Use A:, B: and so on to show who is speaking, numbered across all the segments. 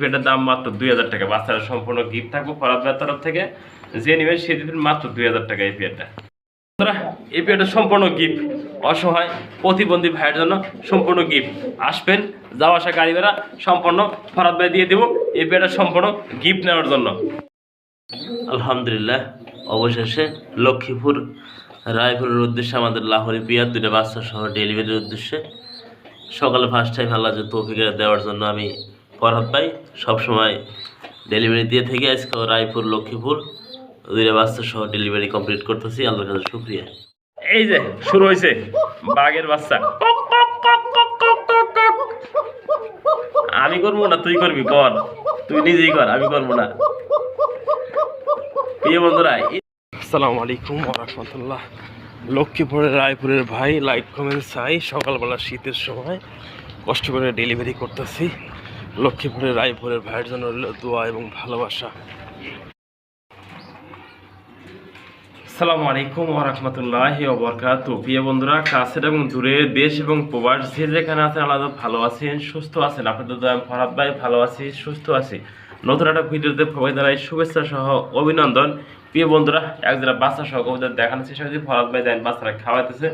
A: পেটের দাম মাত্র দুই হাজার টাকা। বাচ্চারা সম্পূর্ণ গিফট থাকব ফরাদ তরফ থেকে। যে নেবেন সে দিবেন মাত্র দুই হাজার টাকা এই পেয়ারটা। এই পেয়ারটা সম্পূর্ণ গিফট অসহায় প্রতিবন্ধী ভাইয়ের জন্য সম্পূর্ণ গিফট আসবেন, যাওয়া আসা গাড়ি ভাড়া সম্পূর্ণ ফরাদ ভাই দিয়ে দেবো এই পেয়ারটা সম্পূর্ণ গিফট নেওয়ার জন্য।
B: আলহামদুলিল্লাহ, অবশেষে লক্ষ্মীপুর রায়পুরের উদ্দেশ্যে আমাদের লাহোরি পিয়ার দুটো বাচ্চা সহ ডেলিভারির উদ্দেশ্যে। সকালে ফার্স্ট টাইম আল্লাহ তৌফিকে দেওয়ার জন্য আমি ফরহাদ পাই সবসময় ডেলিভারি দিয়ে থেকে আজকে রায়পুর লক্ষ্মীপুর দুইটা বাচ্চা সহ ডেলিভারি কমপ্লিট করতেছি। আল্লাহর কাছে শুক্রিয়া।
A: এই যে শুরু হয়েছে বাঘের বাচ্চা। আমি করব না তুই করবি কর। তুই নিজেই কর আমি করব না। প্রিয় বন্ধুরা আসসালামু আলাইকুম রহমতুল্লাহ। লক্ষ্মীপুরের রায়পুরের ভাই লাইক কমেন্ট চাই। সকালবেলা শীতের সময় কষ্ট করে ডেলিভারি করতেছি। লক্ষ্মীপুরের রায়পুরের ভাইয়ের জন্য দোয়া এবং ভালোবাসা। আসসালামু আলাইকুম ওরহমতুল্লাহ ওবরকাত প্রিয় বন্ধুরা, কাছের এবং দূরে দেশ এবং প্রবাস যে যেখানে আছেন আলাদা ভালো আছেন, সুস্থ আছেন। আপনাদের দয়া ফরাদ ভাই, ভালো আছি, সুস্থ আছি। নতুন একটা ভিডিওতে সবাই দ্বারাই শুভেচ্ছা সহ অভিনন্দন। প্রিয় বন্ধুরা একজোড়া বাচ্চা সহ কবিতার দেখানোর চেষ্টা করছি, ফরাদ ভাই দেন বাচ্চারা খাওয়াইতেছে।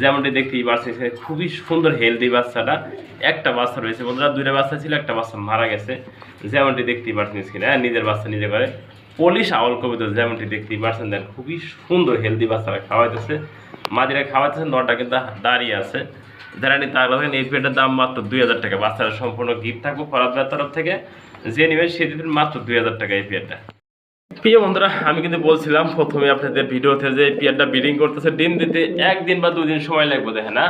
A: যেমনটি দেখতেই পাচ্ছি খুবই সুন্দর হেলদি বাচ্চাটা। একটা বাচ্চা রয়েছে বন্ধুরা, দুইটা বাচ্চা ছিল, একটা বাচ্চা মারা গেছে। যেমনটি দেখতেই পাচ্ছেন স্ক্রিনে হ্যাঁ নিজের বাচ্চা নিজে করে। পলিশ আওয়াল কবিতা যেমনটি দেখতেই পাচ্ছেন দেন খুবই সুন্দর হেলদি বাচ্চারা খাওয়াইতেছে। মাদিরা খাওয়াইতেছে, নটা কিন্তু দাঁড়িয়ে আছে। যারা নিতে আগ্রহ এই পেটের দাম মাত্র দুই হাজার টাকা। বাচ্চারা সম্পূর্ণ গিফট থাকব ফরাদ ভাইয়ের তরফ থেকে। যে নেবেন সে দিবেন মাত্র দুই হাজার টাকা এই পেয়ারটা প্রিয় বন্ধুরা, আমি কিন্তু বলছিলাম প্রথমে আপনাদের ভিডিওতে যে পিয়ারটা ব্রিডিং করতেছে, ডিম দিতে একদিন বা দুদিন সময় লাগবে, দেখেন না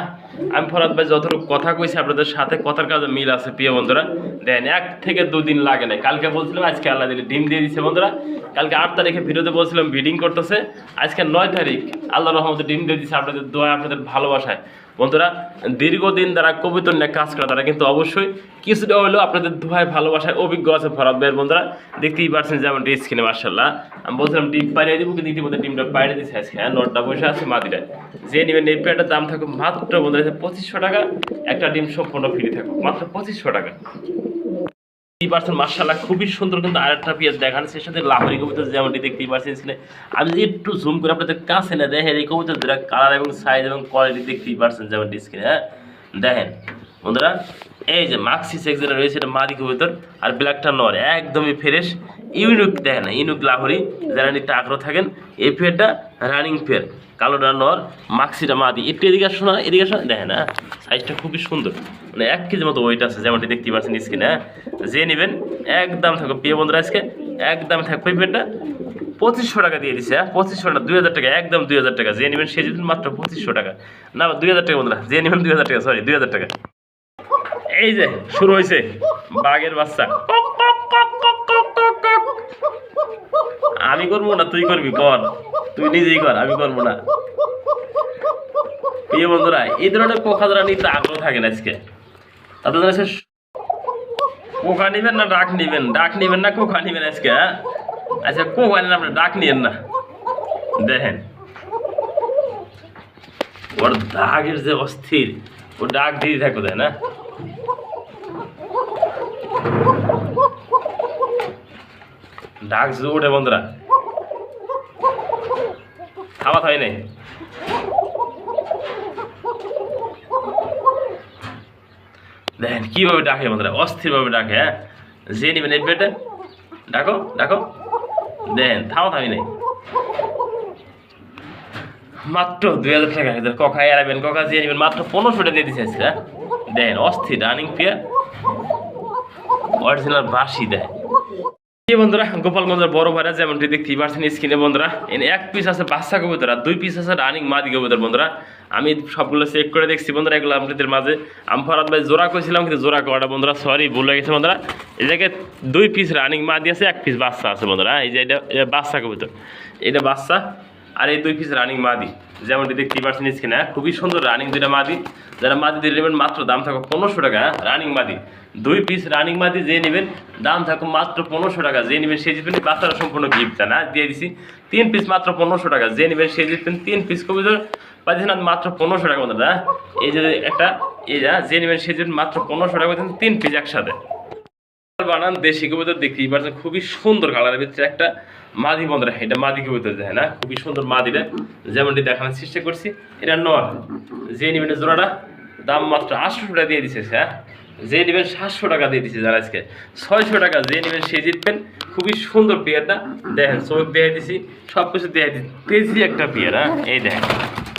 A: আমি ফরাদ ভাই যতটুকু কথা কইছি, আপনাদের সাথে কথার কাজে মিল আছে, প্রিয় বন্ধুরা। দেখেন, এক থেকে দুদিন লাগে না কালকে বলছিলাম, আজকে আল্লাহ দিলে ডিম দিয়ে দিচ্ছে বন্ধুরা। কালকে আট তারিখে ভিডিওতে বলছিলাম, ব্রিডিং করতেছে। আজকে নয় তারিখ আল্লাহ রহমতে ডিম দিয়ে দিচ্ছে আপনাদের দোয়া, আপনাদের ভালোবাসায়। বন্ধুরা, দীর্ঘদিন যারা কবিতর নিয়ে কাজ করে, তারা কিন্তু অবশ্যই কিছুটা হলেও আপনাদের দুহায় ভালোবাসায় অভিজ্ঞ আছে ফরাদ ভাইয়ের বন্ধুরা। দেখতেই পারছেন যেমন ডিম স্ক্রিনে মার্শাল্লাহ আমি বলছিলাম ডিম পাইরে দিব, কিন্তু ইতিমধ্যে ডিমটা পাইরে দিচ্ছে আজকে হ্যাঁ? নটটা বসে আছে মাদিরা যে নেবেন এই প্যাডটার দাম থাকুক মাত্র বন্ধুরা পঁচিশশো টাকা, একটা ডিম সম্পূর্ণ ফ্রি থাকুক, মাত্র পঁচিশশো টাকা। দেখতেই পারছেন মার্শাল্লাহ খুবই সুন্দর কিন্তু আরেকটা পেঁয়াজ দেখান সে সাথে লাহরি কবুতর যেমনটি দেখতেই পারছেন স্ক্রিনে আমি একটু জুম করে আপনাদের কাছে না দেখেন, এই কবুতর কালার এবং সাইজ এবং কোয়ালিটি দেখতেই পারছেন যেমনটি স্ক্রিনে হ্যাঁ? দেখেন। বন্ধুরা, এই যে মাক্সি সেক্স রয়েছে, এটা মাদি কবিতর আর ব্ল্যাকটা নর একদমই ফ্রেশ ইউনিক দেখেন ইউনিক লাহরি, যারা নিতে আগ্রহ থাকেন, এই ফেয়ারটা রানিং ফেয়ার কালোটা নর মাক্সিটা মাদি। একটু এদিকে আসো না, এদিকে আসো না, দেখেন হ্যাঁ সাইজটা খুবই সুন্দর মানে এক কেজি মতো ওয়েট আছে, যেমনটি দেখতে পাচ্ছেন স্ক্রিনে হ্যাঁ। যে নেবেন, একদম থাকবে প্রিয় বন্ধুরা, আজকে একদম থাকবে এই পেয়ারটা পঁচিশশো টাকা দিয়ে দিছে হ্যাঁ পঁচিশশো টাকা দুই হাজার টাকা, একদম দুই হাজার টাকা, যে নেবেন, সে যেদিন মাত্র পঁচিশশো টাকা, না, দুই হাজার টাকা বন্ধুরা, যে নেবেন দুই হাজার টাকা সরি দুই হাজার টাকা। এই যে, শুরু হয়েছে বাঘের বাচ্চা। আমি করব না, তুই করবি, কর। তুই নিজেই কর, আমি করব না। প্রিয় বন্ধুরা, এই ধরনের পোকা যারা নিতে আগ্রহ থাকেন আজকে, তাদের জন্য পোকা নিবেন না, ডাক নিবেন? ডাক নিবেন না, কোকা নিবেন আজকে হ্যাঁ? আচ্ছা কোকা নেন আপনি ডাক নিয়েন না। দেখেন। ওর দাগের যে অস্থির, ও ডাক দিয়ে থাকো দেয় না? ডাক যে ওঠে বন্ধুরা। খাওয়া হয় নাই। দেখেন, কীভাবে ডাকে বন্ধুরা, অস্থিরভাবে ডাকে হ্যাঁ? যে নেবেন এই পেটে ডাকো ডাকো। দেখেন থামা থামি নেই। মাত্র দুই হাজার টাকা ককা এড়াবেন ককা দিয়ে নেবেন, মাত্র পনেরোশো টাকা দিয়ে দিচ্ছে হ্যাঁ? দেখেন, অস্থির রানিং পেয়ার অরিজিনাল বাসি দেয় এই বন্ধুরা? গোপালগঞ্জের বড় ভাইরা যেমনটি দেখতেই পারছেন স্ক্রিনে বন্ধুরা এক পিস আছে বাচ্চা কবুতর দুই পিস আছে রানিং মাদি কবুতর বন্ধুরা। আমি সবগুলো চেক করে দেখছি বন্ধুরা, এগুলো আপনাদের মাঝে। আমি ফরাদ ভাই জোড়া করেছিলাম কিন্তু জোড়া করাটা বন্ধুরা সরি ভুল হয়ে গেছে বন্ধুরা। এই জায়গায় দুই পিস রানিং মাদি আছে, এক পিস বাচ্চা আছে বন্ধুরা। এই যে এটা বাচ্চা কবুতর। এটা বাচ্চা আর এই দুই পিস রানিং মাদি। যেমনটি দেখতেই পাচ্ছেন স্ক্রিনে, খুবই সুন্দর রানিং দুইটা মাদি। যারা মাদি দিয়ে মাত্র দাম থাকো পনেরোশো টাকা হ্যাঁ? রানিং মাদি। দুই পিস রানিং মাদি যে নেবেন, দাম থাকো মাত্র পনেরোশো টাকা যে নেবেন সে জিতবেন বাচ্চারা সম্পূর্ণ গিফট না? দিয়ে দিছি, তিন পিস মাত্র পনেরোশো টাকা যে নেবেন সে জিতবেন তিন পিস কবিতর পাচ্ছেন আর মাত্র পনেরোশো টাকা হ্যাঁ? এই যে একটা, এই যা যে নেবেন সে জিতবেন মাত্র পনেরোশো টাকা পাচ্ছেন তিন পিস একসাথে। বানান দেশি কবুতর দেখতেই পাচ্ছেন খুবই সুন্দর কালারের ভিতরে একটা মাদি বন্ধুরা, এটা মাদি কবুতর দেখে না? খুবই সুন্দর মাদিটা, যেমনটি দেখানোর চেষ্টা করছি, এটা নর যে নিবেন জোড়াটা, দাম মাত্র আটশো টাকা দিয়ে দিচ্ছে হ্যাঁ? যে নেবেন সাতশো টাকা দিয়ে দিচ্ছে যারা আজকে। ছয়শো টাকা যে নেবেন সে জিতবেন। খুবই সুন্দর পেয়ারটা দেখেন, চোখ দিয়ে দিছি সব কিছু দিয়ে দিচ্ছি তেজি একটা পেয়ার হ্যাঁ? এই দেখেন,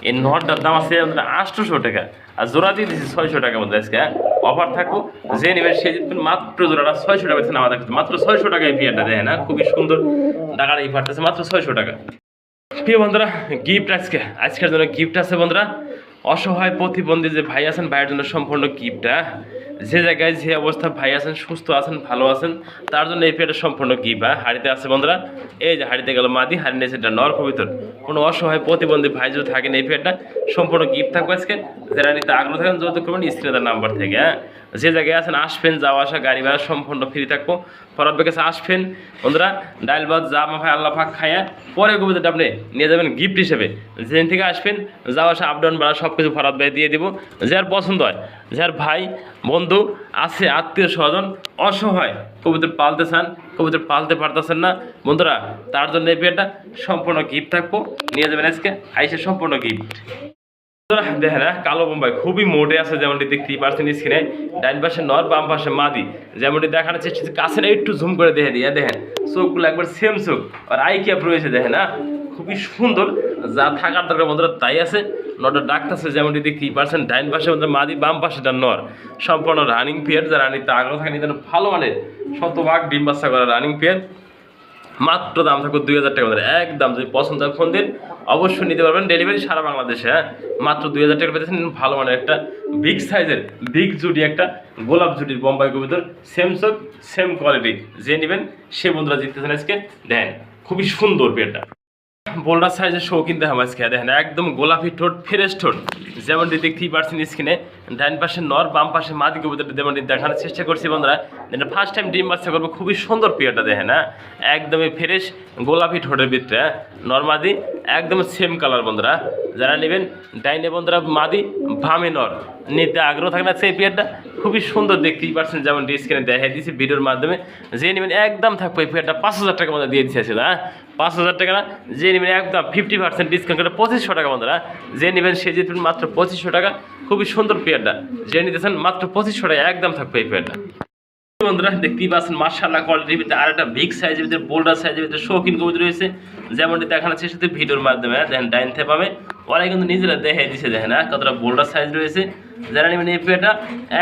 A: এই নটটার দাম আছে আটশোশো টাকা। আর জোড়া দিয়ে দিচ্ছি ছয়শো টাকা মধ্যে আজকে হ্যাঁ? অফার থাকব, যে নেবেন সে জিতবেন। মাত্র জোড়াটা ছয়শো টাকা পেয়েছেন আমাদের কাছে মাত্র ছয়শো টাকা এই পেয়ারটা দেখেন হ্যাঁ? খুবই সুন্দর টাকার এই পারতেছে মাত্র ছয়শো টাকা। প্রিয় বন্ধুরা গিফট আজকে। আজকের জন্য গিফট আছে বন্ধুরা। অসহায় প্রতিবন্ধী যে ভাই আছেন, ভাইয়ের জন্য সম্পূর্ণ গিফটটা যে জায়গায় যে অবস্থা ভাই আছেন, সুস্থ আছেন, ভালো আছেন, তার জন্য এই পেয়ারটা সম্পূর্ণ গিফট বা হাড়িতে আছে বন্ধুরা, এই যে হাড়িতে গেল মাদি হাড়ি নিয়েছে এটা নর কবিতর। কোনো অসহায় প্রতিবন্ধী ভাই যদি থাকেন এই পেয়ারটা সম্পূর্ণ গিফট থাকবে আজকে। যারা নিতে আগ্রহ থাকেন, যোগাযোগ করবেন স্ত্রী তার নাম্বার থেকে হ্যাঁ? যে জায়গায় আছেন, আসবেন, যাওয়া আসা, গাড়ি ভাড়া সম্পূর্ণ ফ্রি থাকব। ফরাদ কাছে আসবেন। বন্ধুরা, ডাইল ভাত, যা মাফায় আল্লাহ পাক খায়া পরে কবিতাটা আপনি নিয়ে যাবেন গিফট হিসেবে। যেদিন থেকে আসবেন, যাওয়া আসা আপ ডাউন ভাড়া সব কিছু ফরাদ ভাই দিয়ে দিব। যার পছন্দ হয় যার ভাই, বন্ধু আছে, আত্মীয় স্বজন অসহায়, কবিতর পালতে চান, কবিতর পালতে পারতেছেন না। বন্ধুরা, তার জন্য এই পেয়েটা সম্পূর্ণ গিফট থাকব। নিয়ে যাবেন আজকে, আইসে সম্পূর্ণ গিফট কালো বোম্বাই খুবই মোটে আছে যেমনটি দেখতেই পারছেন স্ক্রিনে ডাইন পাশে নর, বাম পাশে মাদি। যেমনটি দেখানোর চেষ্টা কাছে না একটু জুম করে দেখে দিয়ে দেখেন। চোখগুলো একবার সেম চোখ। আর আই ক্যাপ রয়েছে দেখেন হ্যাঁ খুবই সুন্দর। যা থাকার দরকার বন্ধুরা, তাই আছে। নটা ডাকতেছে যেমনটি দেখতেই পারছেন ডাইন পাশে মাদি, বাম পাশেটা নর। সম্পূর্ণ রানিং পেয়ার যারা নিতে আগ্রহ থাকে ভালো মানে শতভাগ ডিম বাচ্চা করা রানিং পেয়ার মাত্র দাম থাকবে দুই হাজার টাকা। একদম, যদি পছন্দ হয় ফোন দিন, অবশ্যই নিতে পারবেন ডেলিভারি সারা বাংলাদেশে হ্যাঁ? মাত্র দুই হাজার টাকা পেতেছেন। ভালো মানের একটা বিগ সাইজের বিগ জুটি, একটা গোলাপ জুটির বোম্বাই কবিতর সেম সব সেম কোয়ালিটি যে নেবেন, সে বন্ধুরা জিততেছেন আজকে। দেন খুবই সুন্দর পেয়ারটা বোল্ডার সাইজের শৌখিন দেখা মাছ খেয়ে দেখেন, একদম গোলাপি ঠোঁট ফ্রেশ ঠোঁট। যেমনটি দেখতেই পারছেন স্ক্রিনে ডাইন পাশে নর, বাম পাশে মাদি কবিতাটা যেমনটি দেখানোর চেষ্টা করছি বন্ধুরা। যেটা ফার্স্ট টাইম ডিম বাচ্চা করব, খুবই সুন্দর পেয়ারটা দেখেন হ্যাঁ? একদমই ফ্রেশ গোলাপি ঠোঁটের ভিতরে হ্যাঁ? নর মাদি একদম সেম কালার বন্ধুরা। যারা নেবেন, ডাইনে বন্ধুরা মাদি ভামে নর। নিতে আগ্রহ থাকে না সেই পেয়ারটা খুবই সুন্দর দেখতেই পারছেন যেমন স্ক্রিনে দেখাই দিয়েছি ভিডিওর মাধ্যমে। যে নেবেন, একদম থাকবে, এই পেয়ারটা পাঁচ হাজার টাকা মধ্যে দিয়ে দিচ্ছে হ্যাঁ? পাঁচ হাজার টাকা না, যে নেবেন একদম ফিফটি পার্সেন্ট ডিসকাউন্ট করে পঁচিশশো টাকা বন্ধুরা। যে নেবেন, সে জিতবেন মাত্র পঁচিশশো টাকা। খুবই সুন্দর পেয়ারটা। যে নিতেছেন মাত্র পঁচিশশো টাকা, একদম থাকবে এই পেয়ারটা। বন্ধুরা, দেখতেই পাচ্ছেন মার্শাল্লাহ কোয়ালিটির ভিতরে আর একটা বিগ সাইজের ভিতরে বোল্ডার সাইজের ভিতরে শৌখিন কবিতা রয়েছে। যেমনটি দেখানো চেষ্টা করছি ভিডিওর মাধ্যমে হ্যাঁ, দেখেন ডাইন থেকে পাবে। ওরা কিন্তু নিজেরা দেখাই দিছে দেখেন হ্যাঁ? কতটা বোল্ডার সাইজ রয়েছে। যারা নেবেন এই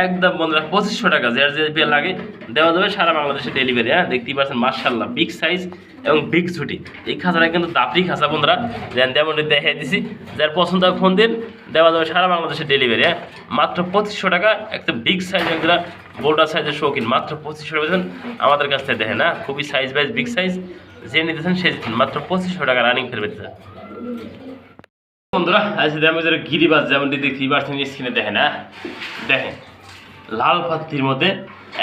A: একদম বন্ধুরা পঁচিশশো টাকা যার যে পেয়ার লাগে দেওয়া যাবে সারা বাংলাদেশে ডেলিভারি হ্যাঁ? দেখতেই পাচ্ছেন মার্শাল্লাহ বিগ সাইজ এবং বিগ ছুটি এই খাঁচাটা কিন্তু দাপড়ি খাঁচা বন্ধুরা। যেন যেমনটি দেখাই দিছি যার পছন্দ হয় ফোন দিন দেওয়া যাবে সারা বাংলাদেশে ডেলিভারি হ্যাঁ? মাত্র পঁচিশশো টাকা একটা বিগ সাইজ একটা বোল্ডার সাইজের শৌখিন মাত্র পঁচিশশো টাকা আমাদের কাছ থেকে দেখেন না খুবই সাইজ বাইজ বিগ সাইজ যে নিতেছেন সে মাত্র পঁচিশশো টাকা রানিং ফেরবে দিতেছেন বন্ধুরা আজকে আমি যারা গিরিবাজ যেমনটি দেখি পারছেন স্ক্রিনে দেখেন হ্যাঁ? দেখেন, লাল পাত্রির মধ্যে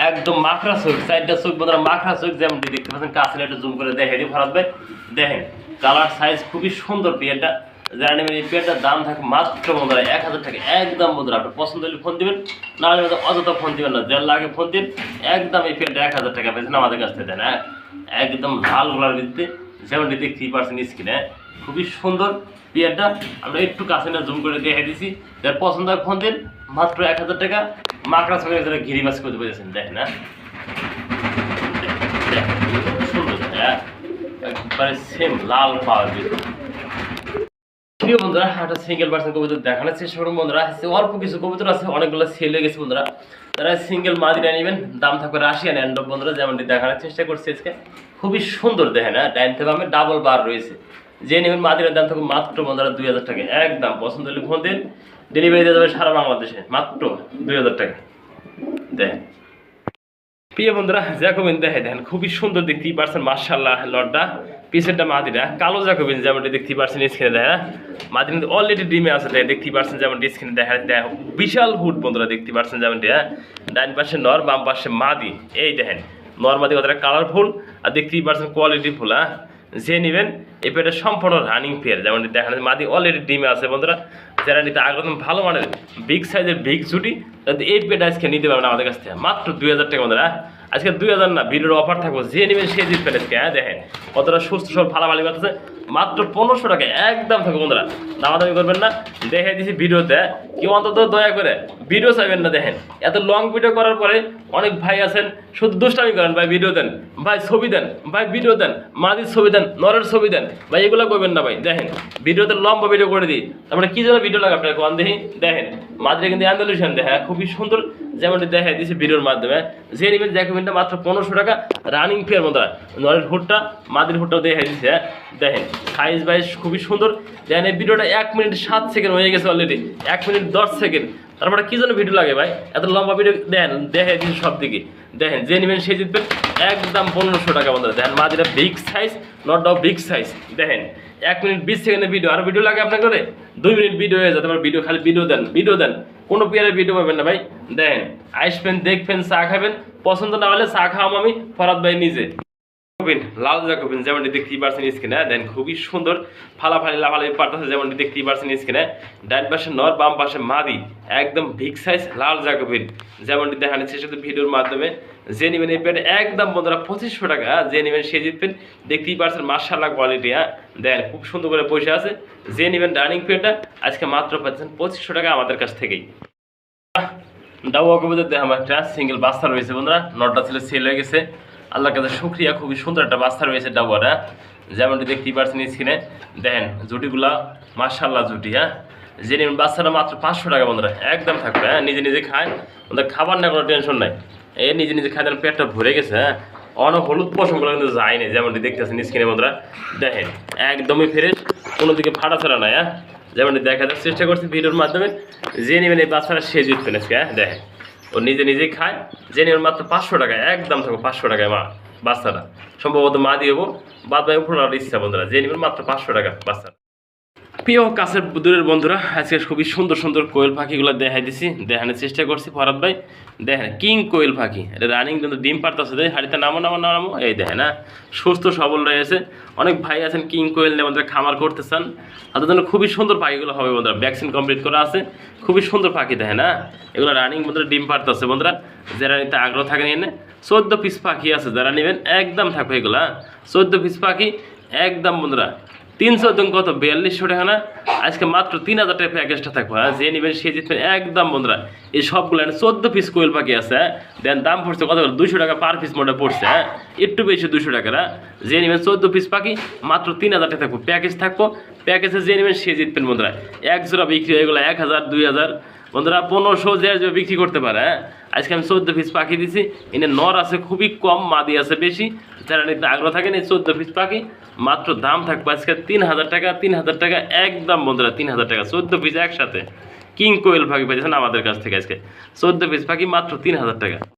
A: একদম মাখরা চোখ, চারটা চোখ, বন্ধুরা, মাখরা চোখ যেমনটি দেখতে পাচ্ছেন কাছে একটু জুম করে দেখে দিই ভারত ভাই। দেখেন কালার সাইজ খুবই সুন্দর পেয়ারটা। যারা এই পেয়ারটার দাম থাকে মাত্র বন্ধুরা এক হাজার টাকা। একদম বন্ধুরা, আপনার পছন্দ হলে ফোন দিবেন, না হলে অযথা ফোন দিবেন না। যার লাগে ফোন দিন, একদম এই পেয়ারটা এক হাজার টাকা পেয়েছেন আমাদের কাছ থেকে দেন হ্যাঁ একদম লাল গোলার ভিত্তিতে যেমনটি থ্রি পার্সেন্ট স্ক্রিনে খুবই সুন্দর পেয়ারটা আমরা একটু কাছে না জুম করে দেখে দিছি। যার পছন্দ হয় ফোন দিন, মাত্র এক হাজার টাকা। মাকড়া সঙ্গে যারা ঘিরি মাছ করতে পেরেছেন দেখেন না সুন্দর হ্যাঁ? একবারে সেম লাল পাওয়ার প্রিয় বন্ধুরা, একটা সিঙ্গেল পার্সেন্ট কবুতর দেখানোর চেষ্টা করুন বন্ধুরা। অল্প কিছু কবুতর আছে, অনেকগুলো সেল হয়ে গেছে বন্ধুরা। তারা সিঙ্গেল মাদিরা নেবেন, দাম থাকবে রাশিয়ান অ্যান্ডব বন্ধুরা, যেমনটি দেখানোর চেষ্টা করছি আজকে। খুবই সুন্দর দেখেন হ্যাঁ ডাইন থেকে ডাবল বার রয়েছে। যে নেবেন মাদিরার দাম থাকবে মাত্র বন্ধুরা দুই হাজার টাকা। একদম পছন্দ হলে ফোন দিন ডেলিভারি দিয়ে যাবে সারা বাংলাদেশে। মাত্র দুই হাজার টাকা। দেখেন। প্রিয় বন্ধুরা জ্যাকোবিন দেখে দেখেন, খুবই সুন্দর দেখতেই পারছেন মার্শাল্লাহ লডটা পিসেরটা মাদিরা, কালো জ্যাকোবিন যেমনটি দেখতে পারছেন স্ক্রিনে দেখা। মাদিরা কিন্তু অলরেডি ডিমে আছে, তাই দেখতেই পারছেন যেমনটি স্ক্রিনে দেখা দেখা বিশাল হুড বন্ধুরা দেখতে পারছেন যেমনটি হ্যাঁ? ডাইন পাশে নর, বাম পাশে মাদি। এই দেখেন, নর, মাদি কতটা কালারফুল আর দেখতেই পারছেন কোয়ালিটি ফুল হ্যাঁ? যে নেবেন, এই পেয়ারটা সম্পূর্ণ রানিং পেয়ার যেমন দেখা যাচ্ছে। মাদি অলরেডি ডিমে আছে, বন্ধুরা। যারা নিতে আগ্রহ, ভালো মানের বিগ সাইজের বিগ ছুটি তাদের এই পেয়ারটা আজকে নিতে পারবেন আমাদের কাছ থেকে। মাত্র দুই হাজার টাকা, বন্ধুরা। আজকে দুই হাজার না, ভিডিওর অফার থাকব যে নেবেন সে জিতবেন আজকে হ্যাঁ দেখেন। কতটা সুস্থ সব ফালাফালি করতেছে। মাত্র পনেরোশো টাকা, একদম থাকবে বন্ধুরা। দামাদামি করবেন না দেখে দিছি ভিডিওতে। কেউ অন্তত দয়া করে ভিডিও চাইবেন না, দেখেন। এত লং ভিডিও করার পরে অনেক ভাই আছেন, শুধু দুষ্টামি করেন, ভাই ভিডিও দেন। ভাই, ছবি দেন, ভাই ভিডিও দেন মাদির ছবি দেন, নরের ছবি দেন। ভাই, এগুলো করবেন না, ভাই, দেখেন। ভিডিওতে লম্বা ভিডিও করে দিই। তারপরে কি যেন ভিডিও লাগে আপনার, কোন দেখি? দেখেন মাদিরে কিন্তু অ্যান্ডালুশন দেখে খুবই সুন্দর যেমনটি দেখা দিয়েছে ভিডিওর মাধ্যমে, যে নেবেন জ্যাকোমেন্টটা মাত্র পনেরোশো টাকা রানিং ফেয়ার মতো নরের হুডটা মাদির হুডটাও দেখা দিচ্ছে হ্যাঁ। দেখেন সাইজ বাইজ খুবই সুন্দর। দেখেন, এই ভিডিওটা এক মিনিট সাত সেকেন্ড হয়ে গেছে অলরেডি এক মিনিট দশ সেকেন্ড তারপরে কী জন্য ভিডিও লাগে ভাই? এত লম্বা ভিডিও দেন দেখে দিন সব দিকে দেখেন, যে নেবেন সে জিতবেন একদম পনেরোশো টাকা বন্ধুরা। দেখেন, মাদিরা বিগ সাইজ নটটাও বিগ সাইজ দেখেন, এক মিনিট বিশ সেকেন্ডের ভিডিও আর ভিডিও লাগে আপনার করে? দুই মিনিট ভিডিও হয়ে যাবে ভিডিও খালি ভিডিও দেন ভিডিও দেন। কোনো পিয়ারের ভিডিও পাবেন না ভাই। দেন আসবেন দেখবেন, চা খাবেন। পছন্দ না হলে চা খাওয়াম আমি ফরাত ভাই নিজে। কবিন লাল জাকবিন, যেমনটি দেখতেই পারছেন স্ক্রিনে দেন খুবই সুন্দর ফালাফালি লাফালাফি পারতেছে, যেমনটি দেখতেই পারছেন স্ক্রিনে ডাইন পাশে নর, বাম পাশে মাদি, একদম বিগ সাইজ লাল জাকবিন, যেমনটি দেখানো করছি ভিডিওর মাধ্যমে। যে নেবেন এই প্যাড একদম বন্ধুরা পঁচিশশো টাকা হ্যাঁ? যে নেবেন সে জিতবেন। দেখতেই পারছেন মার্শাল্লাহ কোয়ালিটি হ্যাঁ। দেন খুব সুন্দর করে পয়সা আছে। যে নেবেন রানিং প্যাডটা আজকে মাত্র পাচ্ছেন পঁচিশশো টাকা আমাদের কাছ থেকেই। দাওয়া কবিতাতে আমার একটা সিঙ্গেল বাস্তা রয়েছে বন্ধুরা, নটটা ছিল সেল হয়ে গেছে। আল্লাহর কাছে শুক্রিয়া, খুবই সুন্দর একটা বাস্তা রয়েছে ডাবুয়ারা যেমনটি দেখতেই পারছেন স্ক্রিনে দেখেন, জুটিগুলা মার্শাল্লাহ জুটি হ্যাঁ? যে নিন বাচ্চারা মাত্র পাঁচশো টাকা বন্ধুরা, একদম থাকবে হ্যাঁ? নিজে নিজে খায়। ওদের খাবার না কোনো টেনশন নাই। এ নিজে নিজে খায় যেন পেটটা ভরে গেছে হ্যাঁ? অন হলুদ পশমগুলো কিন্তু যায়নি, যেমনটি দেখতেছেন স্ক্রিনে বন্ধুরা। দেখেন, একদমই ফ্রেশ কোনো দিকে ফাটা ছাড়া নাই হ্যাঁ? যেমন দেখার চেষ্টা করছি ভিডিওর মাধ্যমে। যে নেবেন এই বাচ্চারা সে জিতবেন আজকে হ্যাঁ? দেখেন। ও নিজে নিজেই খায়। জেনে ওর মাত্র পাঁচশো টাকায়, একদম থাকব পাঁচশো টাকায় মা, বাচ্চাটা। সম্ভবত মা দিয়ে বাদ ভাই উপর ইচ্ছা বন্ধুরা, জেনে মাত্র পাঁচশো টাকা বাচ্চাটা। প্রিয় কাছের দূরের বন্ধুরা, আজকে খুবই সুন্দর সুন্দর কোয়েল পাখিগুলো দেখাই দিছি, দেখানোর চেষ্টা করছি ফরাদ ভাই। দেখেন, কিং কোয়েল পাখি রানিং কিন্তু ডিম পারতেছে দেয় হাড়িতে নামো নামো নামো এই দেখেন হ্যাঁ সুস্থ, সবল রয়েছে। অনেক ভাই আছেন কিং কোয়েল নিয়ে আমাদের খামার করতে চান। তাদের জন্য খুবই সুন্দর পাখিগুলো হবে, বন্ধুরা ভ্যাকসিন কমপ্লিট করা আছে। খুবই সুন্দর পাখি, দেখেন হ্যাঁ এগুলো রানিং বন্ধুরা ডিম পারতেছে বন্ধুরা। যারা নিতে আগ্রহ থাকেন এনে, চোদ্দ পিস পাখি আছে, যারা নেবেন, একদম থাকবে এগুলো হ্যাঁ। চোদ্দ পিস পাখি, একদম, বন্ধুরা তিনশো জন কত? বিয়াল্লিশশো টাকা না? আজকে মাত্র তিন হাজার টাকা প্যাকেজটা থাকবে হ্যাঁ? যে নেবেন সে জিতবেন। একদম বন্ধুরা, এই সবগুলো চোদ্দ পিস কোয়েল পাখি আছে হ্যাঁ? দেন দাম পড়ছে কত দুশো টাকা পার পিস মোটে পড়ছে হ্যাঁ? একটু বেশি দুশো টাকা, না? যে নেবেন চোদ্দ পিস পাখি মাত্র তিন হাজার টাকা থাকব। প্যাকেজ থাকব। প্যাকেজে যে নেবেন, সে জিতবেন বন্ধুরা। এক জোড়া বিক্রি হয়ে গেলো এক হাজার, দুই হাজার। বন্ধুরা, পনেরোশো যে বিক্রি করতে পারে হ্যাঁ? আজকে আমি চোদ্দ পিস পাখি দিছি। এনে নর আছে খুবই কম, মাদি আছে বেশি। যারা নিতে আগ্রহ থাকেন, এই চোদ্দ পিস পাখি মাত্র দাম থাকবে আজকে তিন হাজার টাকা তিন হাজার টাকা একদম বন্ধুরা তিন হাজার টাকা। চোদ্দ পিস একসাথে। কিং কোয়েল পাখি পাইছেন আমাদের কাছ থেকে আজকে। চোদ্দ পিস পাখি মাত্র তিন হাজার টাকা।